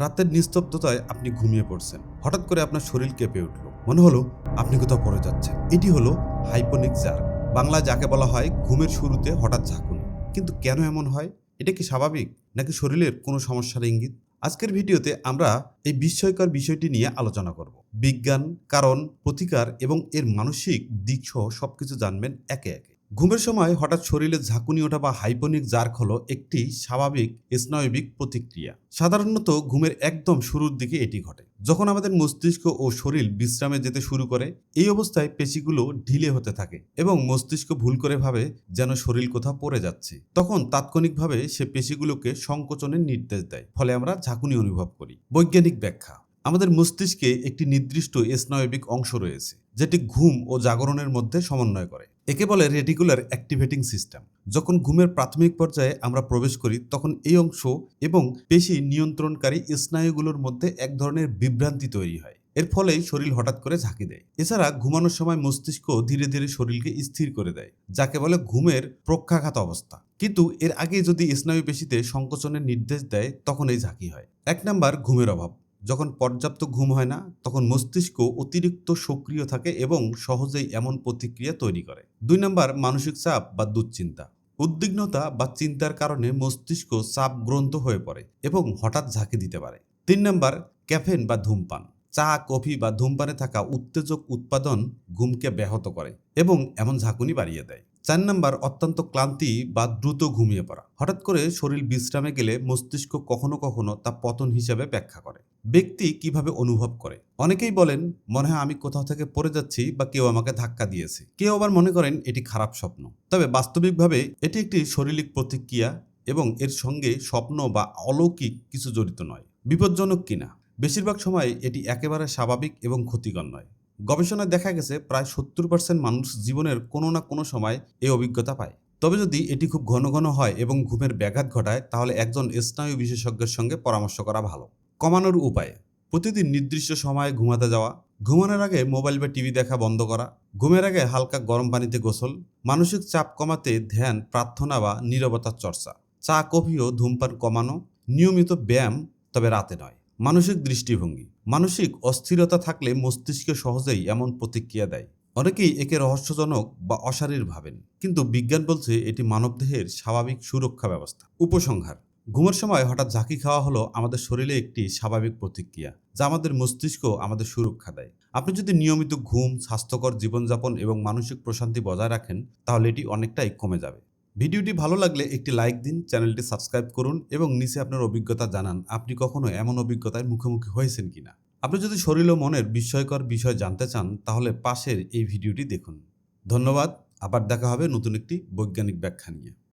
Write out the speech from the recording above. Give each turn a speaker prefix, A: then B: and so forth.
A: রাতের নিস্তব্ধতায় আপনি ঘুমিয়ে পড়ছেন। হঠাৎ করে আপনার শরীর কেঁপে উঠল। মনে হলো আপনি কোথাও পড়ে যাচ্ছেন। এটি হলো হাইপোনিক জার বাংলা যাকে বলা হয় ঘুমের শুরুতে হঠাৎ ঝাঁকুনি। কিন্তু কেন এমন হয়? এটা কি স্বাভাবিক? নাকি শরীরের কোনো সমস্যার ইঙ্গিত? আজকের ভিডিওতে আমরা এই বিস্ময়কর বিষয়টি নিয়ে আলোচনা করব। বিজ্ঞান, কারণ, প্রতিকার এবং এর মানসিক দিক সহ সবকিছু জানবেন একে একে। ঘুমের সময় হঠাৎ শরীরে ঝাঁকুনি ওঠা বা হাইপোনিক জার্ক হলো একটি স্বাভাবিক স্নায়বিক প্রতিক্রিয়া। সাধারণত ঘুমের একদম শুরুর দিকে এটি ঘটে। যখন আমাদের মস্তিষ্ক ও শরীর বিশ্রামে যেতে শুরু করে, এই অবস্থায় পেশিগুলো ঢিলে হতে থাকে এবং মস্তিষ্ক ভুল করে ভাবে যেন শরীর কোথাও পড়ে যাচ্ছে। তখন তাৎক্ষণিকভাবে সে পেশিগুলোকে সংকোচনের নির্দেশ দেয়, ফলে আমরা ঝাঁকুনি অনুভব করি। বৈজ্ঞানিক ব্যাখ্যা, আমাদের মস্তিষ্কে একটি নির্দিষ্ট স্নায়বিক অংশ রয়েছে, যেটি ঘুম ও জাগরণের মধ্যে সমন্বয় করে। একে বলে রেটিকুলার অ্যাক্টিভেটিং সিস্টেম যখন ঘুমের প্রাথমিক পর্যায়ে আমরা প্রবেশ করি, তখন এই অংশ এবং পেশি নিয়ন্ত্রণকারী স্নায়ুগুলোর মধ্যে এক ধরনের বিভ্রান্তি তৈরি হয়। এর ফলেই শরীর হঠাৎ করে ঝাঁকি দেয়। এছাড়া ঘুমানোর সময় মস্তিষ্ক ধীরে ধীরে শরীরকে স্থির করে দেয়, যাকে বলে ঘুমের প্রক্ষাঘাত অবস্থা। কিন্তু এর আগে যদি স্নায়ু পেশিতে সংকোচনের নির্দেশ দেয়, তখন এই ঝাঁকি হয়। এক নাম্বার, ঘুমের অভাব। যখন পর্যাপ্ত ঘুম হয় না, তখন মস্তিষ্ক অতিরিক্ত সক্রিয় থাকে এবং সহজেই এমন প্রতিক্রিয়া তৈরি করে। দুই নম্বর, মানসিক চাপ বা দুশ্চিন্তা। উদ্বিগ্নতা বা চিন্তার কারণে মস্তিষ্ক চাপগ্রন্ত হয়ে পড়ে এবং হঠাৎ ঝাঁকি দিতে পারে। তিন নম্বর ক্যাফেন বা ধূমপান। চা, কফি বা ধূমপানে থাকা উত্তেজক উৎপাদন ঘুমকে ব্যাহত করে এবং এমন ঝাঁকুনি বাড়িয়ে দেয়। চার নম্বর, অত্যন্ত ক্লান্তি বা দ্রুত ঘুমিয়ে পড়া। হঠাৎ করে শরীর বিশ্রামে গেলে মস্তিষ্ক কখনো কখনো তা পতন হিসাবে ব্যাখ্যা করে। ব্যক্তি কীভাবে অনুভব করে? অনেকেই বলেন, মনে হয় আমি কোথাও থেকে পড়ে যাচ্ছি বা কেউ আমাকে ধাক্কা দিয়েছে। কেউ আবার মনে করেন, এটি খারাপ স্বপ্ন। তবে বাস্তবিকভাবে এটি একটি শারীরিক প্রতিক্রিয়া এবং এর সঙ্গে স্বপ্ন বা অলৌকিক কিছু জড়িত নয়। বিপজ্জনক কিনা? বেশিরভাগ সময় এটি একেবারে স্বাভাবিক এবং ক্ষতিকর নয়। গবেষণায় দেখা গেছে, প্রায় সত্তর পার্সেন্ট মানুষ জীবনের কোনো না কোনো সময় এই অভিজ্ঞতা পায়। তবে যদি এটি খুব ঘন ঘন হয় এবং ঘুমের ব্যাঘাত ঘটায়, তাহলে একজন স্নায়ু বিশেষজ্ঞের সঙ্গে পরামর্শ করা ভালো। কমানোর উপায়। প্রতিদিন নির্দিষ্ট সময়ে ঘুমাতে যাওয়া, ঘুমানোর আগে মোবাইল বা টিভি দেখা বন্ধ করা, ঘুমের আগে হালকা গরম পানিতে গোসল, মানসিক চাপ কমাতে ধ্যান, প্রার্থনা বা নীরবতার চর্চা। চা, কফি ও ধূমপান কমানো নিয়মিত ব্যায়াম তবে রাতে নয়। মানসিক দৃষ্টিভঙ্গি। মানসিক অস্থিরতা থাকলে মস্তিষ্কে সহজেই এমন প্রতিক্রিয়া দেয়। অনেকেই একে রহস্যজনক বা অশারীর ভাবেন, কিন্তু বিজ্ঞান বলছে এটি মানবদেহের স্বাভাবিক সুরক্ষা ব্যবস্থা। উপসংহার। ঘুমের সময় হঠাৎ ঝাঁকি খাওয়া হলো আমাদের শরীরে একটি স্বাভাবিক প্রতিক্রিয়া, যা আমাদের মস্তিষ্ক আমাদের সুরক্ষা দেয়। আপনি যদি নিয়মিত ঘুম, স্বাস্থ্যকর জীবনযাপন এবং মানসিক প্রশান্তি বজায় রাখেন, তাহলে এটি অনেকটাই কমে যাবে। ভিডিওটি ভালো লাগলে একটি লাইক দিন, চ্যানেলটি সাবস্ক্রাইব করুন এবং নিচে আপনার অভিজ্ঞতা জানান, আপনি কখনো এমন অভিজ্ঞতায় মুখোমুখি হয়েছেন কিনা। আপনি যদি শরীর ও মনের বিস্ময়কর বিষয় জানতে চান, তাহলে পাশের এই ভিডিওটি দেখুন। ধন্যবাদ, আবার দেখা হবে নতুন একটি বৈজ্ঞানিক ব্যাখ্যা নিয়ে।